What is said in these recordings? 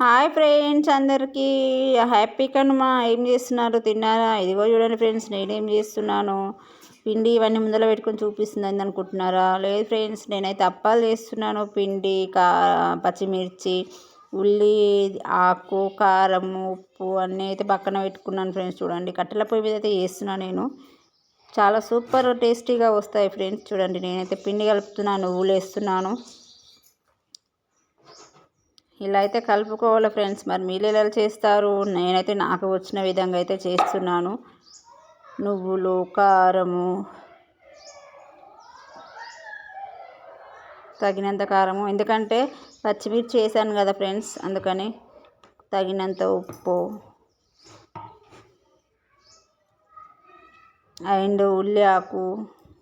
Hi friends అందరికీ. Happy Kanuma. ఏం చేస్తున్నారు? తిన్నారా? ఇదిగో చూడండి ఫ్రెండ్స్ నేనేం చేస్తున్నాను? పిండి ఇవన్నీ ముందర పెట్టుకొని చూపిస్తుంది అనుకుంటున్నారా? లేదు ఫ్రెండ్స్ నేనైతే అప్పాలు చేస్తున్నాను. పిండి కా పచ్చిమిర్చి ఉల్లి ఆకు కారం ఉప్పు అన్నీ అయితే పక్కన పెట్టుకున్నాను ఫ్రెండ్స్. చూడండి కట్టెల పొయ్యి మీద అయితే చేస్తున్నాను నేను. చాలా సూపర్ టేస్టీగా వస్తాయి ఫ్రెండ్స్. చూడండి నేనైతే పిండి కలుపుతున్నాను నువ్వులు వేస్తున్నాను. ఇలా అయితే కలుపుకోవాలి ఫ్రెండ్స్. మరి మీరు ఎలా చేస్తారు? నేనైతే నాకు వచ్చిన విధంగా అయితే చేస్తున్నాను. నువ్వులు కారము తగినంత కారము. ఎందుకంటే పచ్చిమిర్చి చేశాను కదా ఫ్రెండ్స్ అందుకని తగినంత ఉప్పు అండ్ ఉల్లి ఆకు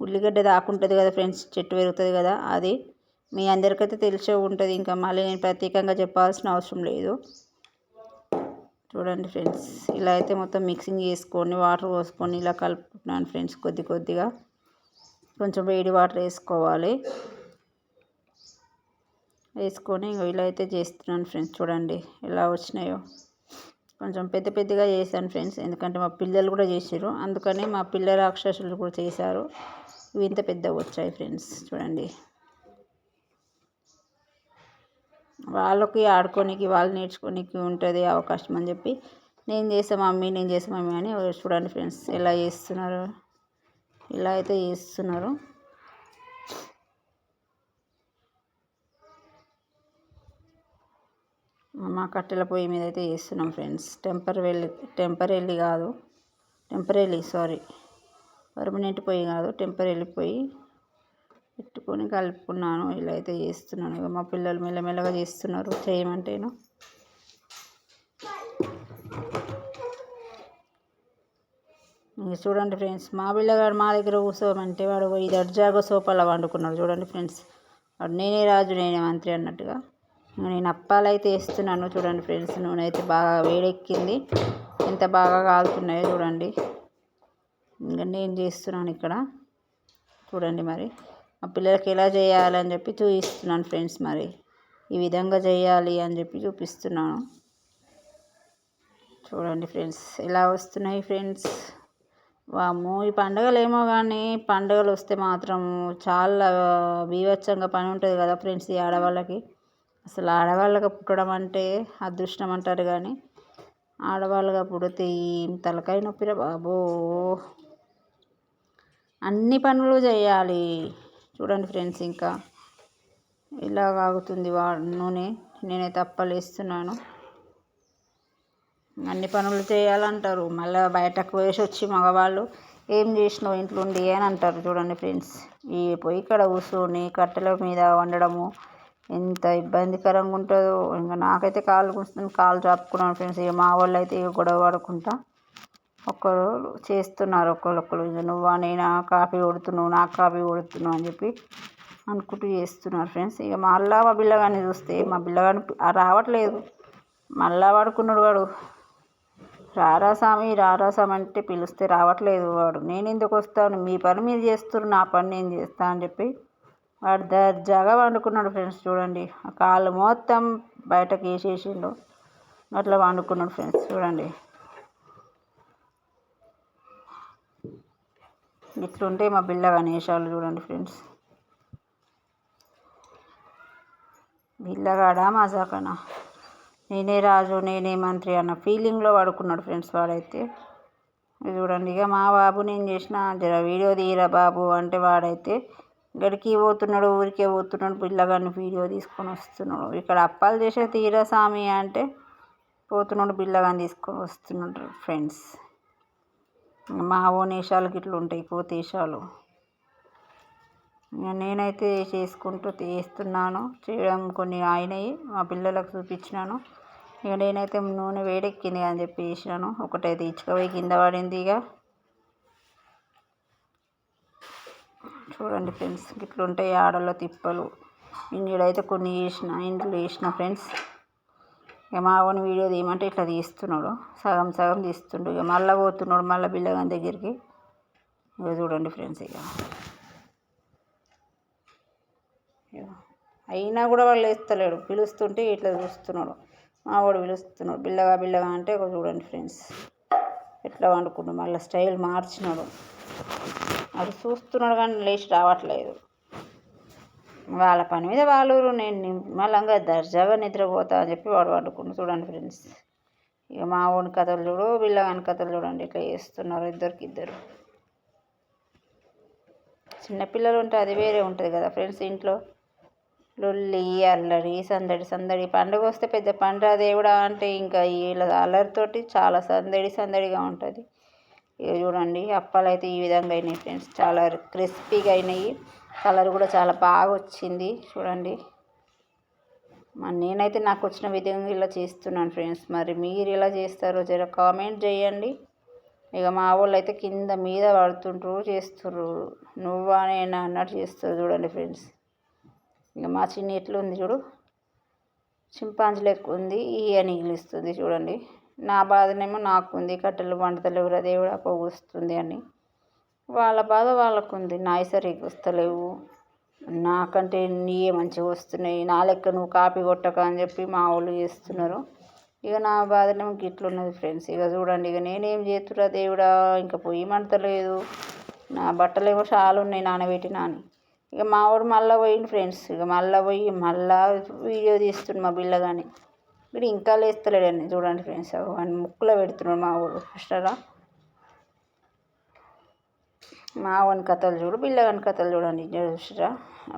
ఉల్లిగడ్డ దాకుంటుంది కదా ఫ్రెండ్స్ చెట్టు పెరుగుతుంది కదా అది మీ అందరికైతే తెలిసే ఉంటుంది. ఇంకా మళ్ళీ నేను ప్రత్యేకంగా చెప్పాల్సిన అవసరం లేదు. చూడండి ఫ్రెండ్స్ ఇలా అయితే మొత్తం మిక్సింగ్ చేసుకొని వాటర్ పోసుకొని ఇలా కలుపుకుంటున్నాను ఫ్రెండ్స్ కొద్ది కొద్దిగా. కొంచెం వేడి వాటర్ వేసుకోవాలి. వేసుకొని ఇలా అయితే చేస్తున్నాను ఫ్రెండ్స్ చూడండి ఎలా వచ్చినాయో. కొంచెం పెద్ద పెద్దగా చేశాను ఫ్రెండ్స్ ఎందుకంటే మా పిల్లలు కూడా చేసారు అందుకని మా పిల్లల అక్షరాలు కూడా చేశారు. ఇవి ఇంత పెద్దగా వచ్చాయి ఫ్రెండ్స్ చూడండి. వాళ్ళకి ఆడుకోనికి వాళ్ళు నేర్చుకోనికి ఉంటుంది అవకాశం అని చెప్పి నేను చేసా మమ్మీ నేను చేసా మమ్మీ అని చూడండి ఫ్రెండ్స్ ఎలా చేస్తున్నారు? ఇలా అయితే చేస్తున్నారు. మా కట్టెల పొయ్యి మీద అయితే చేస్తున్నాం ఫ్రెండ్స్. టెంపర్ వెళ్ళి కాదు టెంపరీ సారీ. పర్మనెంట్ పొయ్యి కాదు టెంపరీ పొయ్యి. పెట్టుకొని కలుపుకున్నాను. ఇలా అయితే చేస్తున్నాను. ఇక మా పిల్లలు మెల్లమెల్లగా చేస్తున్నారు. చేయమంటేను? ఇంక చూడండి ఫ్రెండ్స్ మా పిల్లగాడు మా దగ్గర కూర్చోమంటే వాడు ఈ దర్జాగా సోఫాలో వండుకున్నాడు చూడండి ఫ్రెండ్స్ వాడు నేనే రాజు నేనే మంత్రి అన్నట్టుగా. నేను అప్పాలైతే వేస్తున్నాను చూడండి ఫ్రెండ్స్. నూనె అయితే బాగా వేడెక్కింది. ఎంత బాగా కాలుతున్నాయో చూడండి. ఇంకా నేను చేస్తున్నాను ఇక్కడ. చూడండి మరి. మా పిల్లలకి ఎలా చేయాలని చెప్పి చూపిస్తున్నాను ఫ్రెండ్స్ మరి. ఈ విధంగా చేయాలి అని చెప్పి చూపిస్తున్నాను. చూడండి ఫ్రెండ్స్ ఎలా వస్తున్నాయి ఫ్రెండ్స్? వాము ఈ పండుగలు ఏమో కానీ పండుగలు వస్తే మాత్రం చాలా బీభత్సంగా పని ఉంటుంది కదా ఫ్రెండ్స్ ఈ ఆడవాళ్ళకి. అసలు ఆడవాళ్ళగా పుట్టడం అంటే అదృష్టం అంటారు కానీ ఆడవాళ్ళుగా పుడితే ఏం తలకాయ నొప్పిరా బాబో. అన్ని పనులు చేయాలి. చూడండి ఫ్రెండ్స్ ఇంకా ఇలా ఆగుతుంది వా నూనె. నేనైతే అప్పలు వేస్తున్నాను. అన్ని పనులు చేయాలంటారు. మళ్ళీ బయటకు వేసి వచ్చి మగవాళ్ళు ఏం చేసినావు ఇంట్లో ఉండి అని అంటారు చూడండి ఫ్రెండ్స్. ఈ పొయ్యి ఇక్కడ కూర్చొని కట్టెల మీద వండడము ఎంత ఇబ్బందికరంగా ఉంటుందో. ఇంకా నాకైతే కాలు కూర్చుని కాలు చాపుకున్నాను ఫ్రెండ్స్. ఇక మా వాళ్ళు అయితే ఇక గొడవ పడుకుంటా ఒకరు చేస్తున్నారు ఒకరొకరు ఇక నువ్వా నేనా కాఫీ కొడుతున్నావు నాకు కాఫీ కొడుతున్నావు అని చెప్పి అనుకుంటూ చేస్తున్నారు ఫ్రెండ్స్. ఇక మళ్ళా మా పిల్లగాని చూస్తే మా పిల్లగాని రావట్లేదు. మళ్ళా పడుకున్నాడు వాడు. రారా స్వామి రారా స్వామి అంటే పిలిస్తే రావట్లేదు వాడు. నేను ఎందుకు వస్తాను? మీ పని మీరు చేస్తున్నారు నా పని నేను చేస్తా అని చెప్పి వాడు దర్జాగా వండుకున్నాడు ఫ్రెండ్స్ చూడండి. కాళ్ళు మొత్తం బయటకు వేసేసిండు అట్లా వండుకున్నాడు ఫ్రెండ్స్ చూడండి. ఇట్లుంటే మా పిల్ల గణేశాలు చూడండి ఫ్రెండ్స్. బిల్లగాడా మజాకనా నేనే రాజు నేనే మంత్రి అన్న ఫీలింగ్లో పడుకున్నాడు ఫ్రెండ్స్ వాడైతే. చూడండి ఇక మా బాబు నేను చేసిన జర వీడియో తీయరా బాబు అంటే వాడైతే గడికి పోతున్నాడు ఊరికే పోతున్నాడు పిల్లగాడిని వీడియో తీసుకొని వస్తున్నాడు. ఇక్కడ అప్పాలు చేసే తీరా స్వామి అంటే పోతున్నాడు పిల్లగాని తీసుకొని వస్తున్నాడు ఫ్రెండ్స్. మా ఓనేషాలకి గిట్ల ఉంటాయి కోతేశాలు నేనైతే చేసుకుంటూ చేస్తున్నాను చేయడం కొన్ని అయినాయి మా పిల్లలకు చూపించినాను. ఇక నేనైతే నూనె వేడెక్కింది అని చెప్పి వేసినాను ఒకటైతే ఇచ్చుకపోయి కింద పడింది ఇక చూడండి ఫ్రెండ్స్ ఇట్లుంటాయి ఆడలో తిప్పలు. ఇందులో కొన్ని వేసిన ఇంట్లో వేసిన ఫ్రెండ్స్. ఇక మా వీడియో తీయమంటే ఇట్లా తీస్తున్నాడు. సగం సగం తీస్తుండు. ఇక మళ్ళీ పోతున్నాడు మళ్ళీ బిల్లగాని దగ్గరికి. ఇక చూడండి ఫ్రెండ్స్ ఇక. అయినా కూడా వాళ్ళు వేస్తలేడు పిలుస్తుంటే ఇట్లా చూస్తున్నాడు. మా వాడు పిలుస్తున్నాడు. బిల్లగా బిల్లగా అంటే ఒక చూడండి ఫ్రెండ్స్. ఎట్లా వండుకుంటు మళ్ళీ స్టైల్ మార్చినాడు. అది చూస్తున్నాడు కానీ లేచి రావట్లేదు. వాళ్ళ పని మీద వాళ్ళు నేను నిమ్మలంగా దర్జాగా నిద్రపోతా అని చెప్పి వాడు వండుకుంటూ చూడండి ఫ్రెండ్స్. ఇక మా ఓన్ కథలు చూడు వీళ్ళగాని కథలు చూడండి ఇట్లా చేస్తున్నారు ఇద్దరికి ఇద్దరు. చిన్నపిల్లలు ఉంటే అది వేరే ఉంటుంది కదా ఫ్రెండ్స్ ఇంట్లో. లొల్లి అల్లరి సందడి సందడి. పండుగ వస్తే పెద్ద పండుగ దేవుడా అంటే ఇంకా వీళ్ళ అల్లరితోటి చాలా సందడి సందడిగా ఉంటుంది. ఇక చూడండి అప్పాలు అయితే ఈ విధంగా అయినాయి ఫ్రెండ్స్. చాలా క్రిస్పీగా అయినాయి. కలర్ కూడా చాలా బాగా వచ్చింది. చూడండి. మరి నేనైతే నాకు వచ్చిన విధంగా ఇలా చేస్తున్నాను ఫ్రెండ్స్. మరి మీరు ఎలా చేస్తారో జర కామెంట్ చేయండి. ఇక మా వాళ్ళు అయితే కింద మీద పడుతుంటారు చేస్తుర్రు నువ్వా నేను అన్నట్టు చేస్తారు చూడండి ఫ్రెండ్స్. ఇక మా చిన్న ఎట్లుంది చూడు. చింపాంజీ లెక్క ఉంది ఇయ నిగిలిస్తుంది చూడండి. నా బాధనేమో నాకు ఉంది కట్టెలు పండుతలేవు దేవుడా పోగొస్తుంది అని. వాళ్ళ బాధ వాళ్ళకు ఉంది నాయి సరిగ్గా వస్తలేవు. నాకంటే నీయే మంచిగా వస్తున్నాయి. నా లెక్క నువ్వు కాపీ కొట్టక అని చెప్పి మా వాళ్ళు చేస్తున్నారు. ఇక నా బాధనే గిట్లున్నది ఫ్రెండ్స్. ఇక చూడండి ఇక నేనేం చేస్తురా దేవుడా ఇంకా పోయమంటలేదు మంటలేదు నా బట్టలేమో చాలా ఉన్నాయి నానబెట్టినా అని. ఇక మా వాడు మళ్ళీ పోయిండు ఫ్రెండ్స్. ఇక మళ్ళీ పోయి మళ్ళీ వీడియో తీస్తుండు మా పిల్లగాని. వీడు ఇంకా లేస్తలేడని చూడండి ఫ్రెండ్స్. వాడిని ముక్కులో పెడుతున్నాడు మా వాడు. చూస్తారా మా వాని కథలు చూడు పిల్లగాని కథలు చూడండి చూసిరా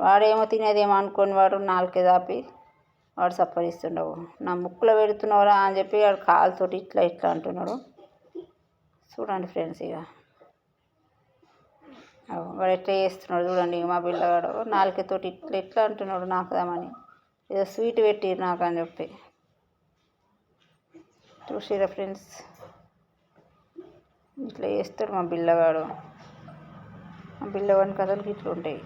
వాడేమో తినేదేమో అనుకొని వాడు నాలుకే దాపి వాడు సప్పరిస్తుండవు. నా ముక్కులో పెడుతున్నావురా అని చెప్పి వాడు కాలుతోటి ఇట్లా ఇట్లా అంటున్నాడు. చూడండి ఫ్రెండ్స్ ఇక వాడు ఎట్లా చేస్తున్నాడు చూడండి మా పిల్లగాడు నాలుకతోటి ఇట్లా ఇట్లా అంటున్నాడు నాకుదామని. ఏదో స్వీట్ పెట్టిరు నాకు అని చెప్పి. చూసిరా ఫ్రెండ్స్. ఇట్లా చేస్తాడు మా పిల్లగాడు మా కథలు ఇట్లా ఉంటాయి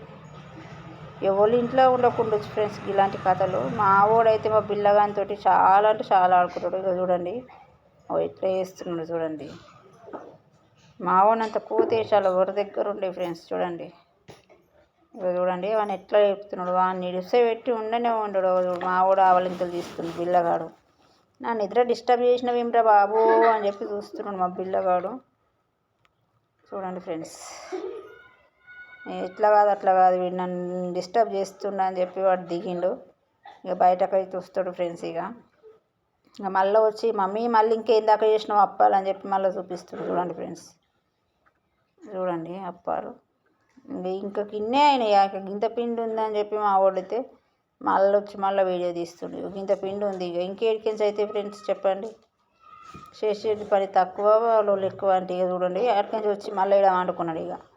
ఎవరి ఇంట్లో ఉండకుండా ఫ్రెండ్స్ ఇలాంటి కథలు. మా వాడైతే మా బిల్లగానితో చాలా అంటే చాలా ఆడుకుంటాడు. ఇక చూడండి. ఎట్లా చేస్తున్నాడు చూడండి. మా వాడినంత కూతేశాలు ఎవరి దగ్గర ఉండే ఫ్రెండ్స్ చూడండి. ఇక చూడండి. వాడిని ఎట్లా చెప్తున్నాడు? వాడిని ఇడిసే పెట్టి ఉండనే ఉండడు. మా వాడు ఆవలింతలు తీస్తుంది బిల్లగాడు నా నిద్ర డిస్టర్బ్ చేసిన చేసినవేమిరా బాబు అని చెప్పి చూస్తున్నాడు మా బిల్లగాడు చూడండి ఫ్రెండ్స్ ఇట్లా కాదు అట్లా కాదు వీడు నన్ను డిస్టర్బ్ చేస్తుండ అని చెప్పి వాడు దిగిండు. ఇక బయటకు చూస్తాడు ఫ్రెండ్స్ ఇక. ఇక మళ్ళీ వచ్చి మమ్మీ మళ్ళీ ఇంకేం దాకా చేసినావు అప్పాలు? అని చెప్పి మళ్ళీ చూపిస్తుంది చూడండి ఫ్రెండ్స్. చూడండి అప్పాలు. ఇంకా కిన్నే అయినాయి. ఇక గింత పిండి ఉందని చెప్పి మా వాడితే మళ్ళీ వచ్చి మళ్ళీ వీడియో తీస్తుండే. ఇంత పిండి ఉంది. ఇక ఇంకేడికించి అయితే ఫ్రెండ్స్ చెప్పండి. చేసేది పని తక్కువ వాళ్ళు ఎక్కువ అంటే ఇక చూడండి. అక్కడి వచ్చి మళ్ళీ ఇక్కడ వండుకున్నాడు ఇక.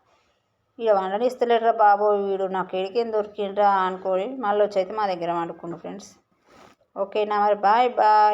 ఇక వండనిస్తలేడురా బాబు వీడు నాకు ఎడికేం దొరికిండ్రా అనుకొని మళ్ళీ వచ్చి అయితే మా దగ్గర వండుకుండు ఫ్రెండ్స్ ఓకేనా మరి? Bye bye.